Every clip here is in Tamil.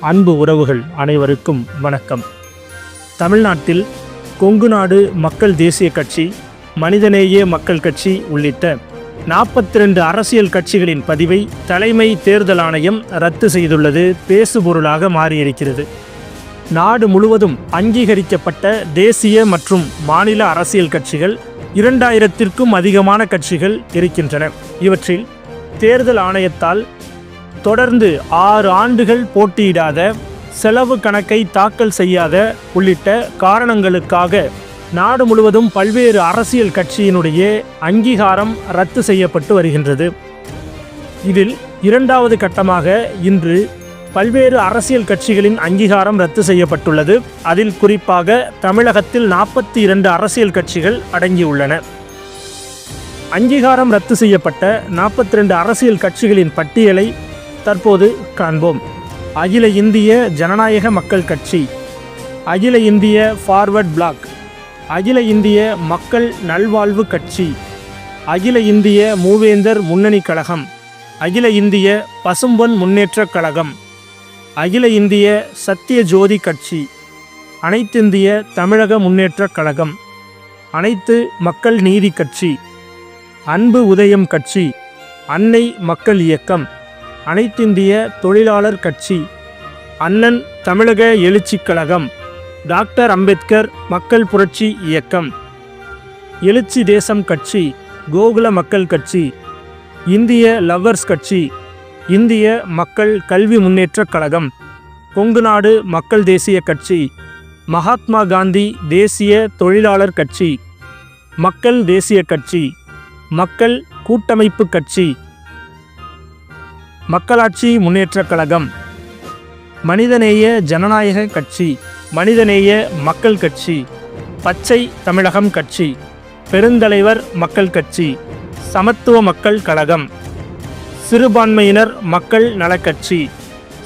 அன்பு உறவுகள் அனைவருக்கும் வணக்கம். தமிழ்நாட்டில் கொங்கு நாடு மக்கள் தேசிய கட்சி மனிதநேய மக்கள் கட்சி உள்ளிட்ட நாற்பத்தி ரெண்டு அரசியல் கட்சிகளின் பதிவை தலைமை தேர்தல் ஆணையம் ரத்து செய்துள்ளது பேசுபொருளாக மாறியிருக்கிறது. நாடு முழுவதும் அங்கீகரிக்கப்பட்ட தேசிய மற்றும் மாநில அரசியல் கட்சிகள் இரண்டாயிரத்திற்கும் அதிகமான கட்சிகள் இருக்கின்றன. இவற்றில் தேர்தல் ஆணையத்தால் தொடர்ந்து ஆறு ஆண்டுகள் போட்டியிடாத செலவு கணக்கை தாக்கல் செய்யாத உள்ளிட்ட காரணங்களுக்காக நாடு முழுவதும் பல்வேறு அரசியல் கட்சியினுடைய அங்கீகாரம் ரத்து செய்யப்பட்டு வருகின்றது. இதில் இரண்டாவது கட்டமாக இன்று பல்வேறு அரசியல் கட்சிகளின் அங்கீகாரம் ரத்து செய்யப்பட்டுள்ளது. அதில் குறிப்பாக தமிழகத்தில் நாற்பத்தி இரண்டு அரசியல் கட்சிகள் அடங்கியுள்ளன. அங்கீகாரம் ரத்து செய்யப்பட்ட நாற்பத்தி ரெண்டு அரசியல் கட்சிகளின் பட்டியலை தற்போது காண்போம். அகில இந்திய ஜனநாயக மக்கள் கட்சி. அகில இந்திய ஃபார்வர்ட் பிளாக் அகில இந்திய மக்கள் நல்வாழ்வு கட்சி. அகில இந்திய மூவேந்தர் முன்னணி கழகம். அகில இந்திய பசும்பொன் முன்னேற்றக் கழகம். அகில இந்திய சத்திய ஜோதி கட்சி. அனைத்திந்திய தமிழக முன்னேற்றக் கழகம். அனைத்து மக்கள் நீதி கட்சி. அன்பு உதயம் கட்சி. அன்னை மக்கள் இயக்கம். அனைத்திந்திய தொழிலாளர் கட்சி. அண்ணன் தமிழக எழுச்சிக் கழகம். டாக்டர் அம்பேத்கர் மக்கள் புரட்சி இயக்கம். எழுச்சி தேசம் கட்சி கோகுல மக்கள் கட்சி. இந்திய லவ்வர்ஸ் கட்சி இந்திய மக்கள் கல்வி முன்னேற்றக் கழகம். கொங்குநாடு மக்கள் தேசிய கட்சி. மகாத்மா காந்தி தேசிய தொழிலாளர் கட்சி. மக்கள் தேசிய கட்சி. மக்கள் கூட்டமைப்பு கட்சி. மக்களாட்சி முன்னேற்றக் கழகம். மனிதநேய ஜனநாயக கட்சி மனிதநேய மக்கள் கட்சி பச்சை தமிழகம் கட்சி பெருந்தலைவர் மக்கள் கட்சி சமத்துவ மக்கள் கழகம் சிறுபான்மையினர் மக்கள் நலக்கட்சி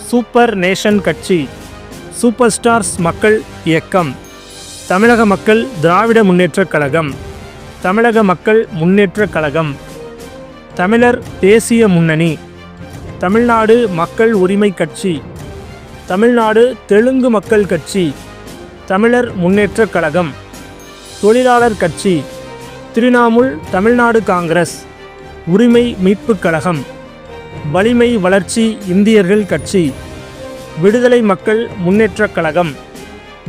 சூப்பர் நேஷன் கட்சி சூப்பர் ஸ்டார்ஸ் மக்கள் இயக்கம் தமிழக மக்கள் திராவிட முன்னேற்றக் கழகம் தமிழக மக்கள் முன்னேற்றக் கழகம் தமிழர் தேசிய முன்னணி தமிழ்நாடு மக்கள் உரிமை கட்சி. தமிழ்நாடு தெலுங்கு மக்கள் கட்சி. தமிழர் முன்னேற்றக் கழகம். தொழிலாளர் கட்சி. திரிணாமுல் தமிழ்நாடு காங்கிரஸ். உரிமை மீட்புக் கழகம். வலிமை வளர்ச்சி இந்தியர்கள் கட்சி. விடுதலை மக்கள் முன்னேற்றக் கழகம்.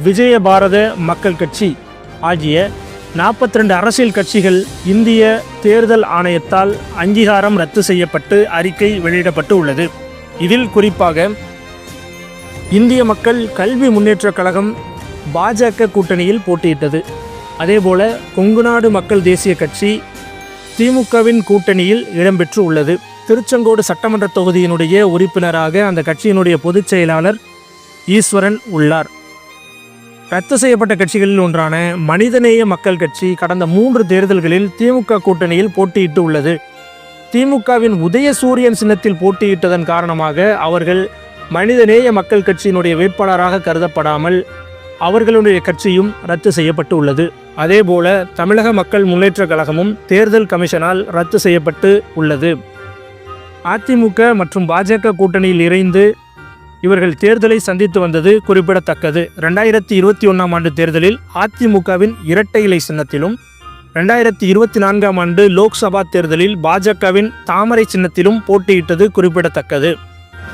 விஜய பாரத மக்கள் கட்சி. ஆகிய நாற்பத்தி ரெண்டு அரசியல் கட்சிகள் இந்திய தேர்தல் ஆணையத்தால் அங்கீகாரம் ரத்து செய்யப்பட்டு அறிக்கை வெளியிடப்பட்டு உள்ளது இதில் குறிப்பாக இந்திய மக்கள் கல்வி முன்னேற்றக் கழகம் பாஜக கூட்டணியில் போட்டியிட்டது. அதேபோல கொங்குநாடு மக்கள் தேசிய கட்சி திமுகவின் கூட்டணியில் இடம்பெற்று உள்ளது திருச்செங்கோடு சட்டமன்ற தொகுதியினுடைய உறுப்பினராக அந்த கட்சியினுடைய பொதுச் செயலாளர் ஈஸ்வரன் உள்ளார். ரத்து செய்யப்பட்ட கட்சிகளில் ஒன்றான மனிதநேய மக்கள் கட்சி கடந்த மூன்று தேர்தல்களில் திமுக கூட்டணியில் போட்டியிட்டு உள்ளது. திமுகவின் உதயசூரியன் சின்னத்தில் போட்டியிட்டதன் காரணமாக அவர்கள் மனிதநேய மக்கள் கட்சியினுடைய வேட்பாளராக கருதப்படாமல் அவர்களுடைய கட்சியும் ரத்து செய்யப்பட்டு உள்ளது. அதேபோல தமிழக மக்கள் முன்னேற்ற கழகமும் தேர்தல் கமிஷனால் ரத்து செய்யப்பட்டு உள்ளது. அதிமுக மற்றும் பாஜக கூட்டணியில் இணைந்து இவர்கள் தேர்தலை சந்தித்து வந்தது குறிப்பிடத்தக்கது. ரெண்டாயிரத்தி இருபத்தி ஒன்றாம் ஆண்டு தேர்தலில் அதிமுகவின் இரட்டை இலை சின்னத்திலும் ரெண்டாயிரத்தி இருபத்தி நான்காம் ஆண்டு லோக்சபா தேர்தலில் பாஜகவின் தாமரை சின்னத்திலும் போட்டியிட்டது குறிப்பிடத்தக்கது.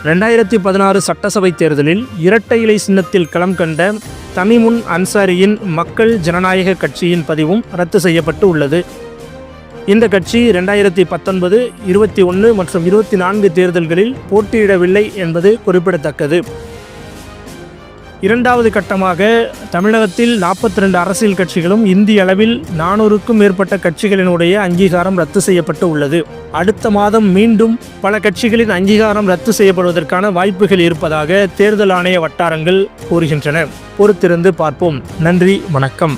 ரெண்டாயிரத்தி பதினாறு சட்டசபை தேர்தலில் இரட்டை இலை சின்னத்தில் களம் கண்ட தமிமுன் அன்சாரியின் மக்கள் ஜனநாயக கட்சியின் பதிவும் ரத்து செய்யப்பட்டு உள்ளது. இந்த கட்சி ரெண்டாயிரத்தி பத்தொன்பது இருபத்தி ஒன்று மற்றும் இருபத்தி நான்கு தேர்தல்களில் போட்டியிடவில்லை என்பது குறிப்பிடத்தக்கது. இரண்டாவது கட்டமாக தமிழகத்தில் நாற்பத்தி ரெண்டு அரசியல் கட்சிகளும் இந்திய அளவில் நானூறுக்கும் மேற்பட்ட கட்சிகளினுடைய அங்கீகாரம் ரத்து செய்யப்பட்டு உள்ளது. அடுத்த மாதம் மீண்டும் பல கட்சிகளின் அங்கீகாரம் ரத்து செய்யப்படுவதற்கான வாய்ப்புகள் இருப்பதாக தேர்தல் ஆணைய வட்டாரங்கள் கூறுகின்றன. பொறுத்திருந்து பார்ப்போம். நன்றி வணக்கம்.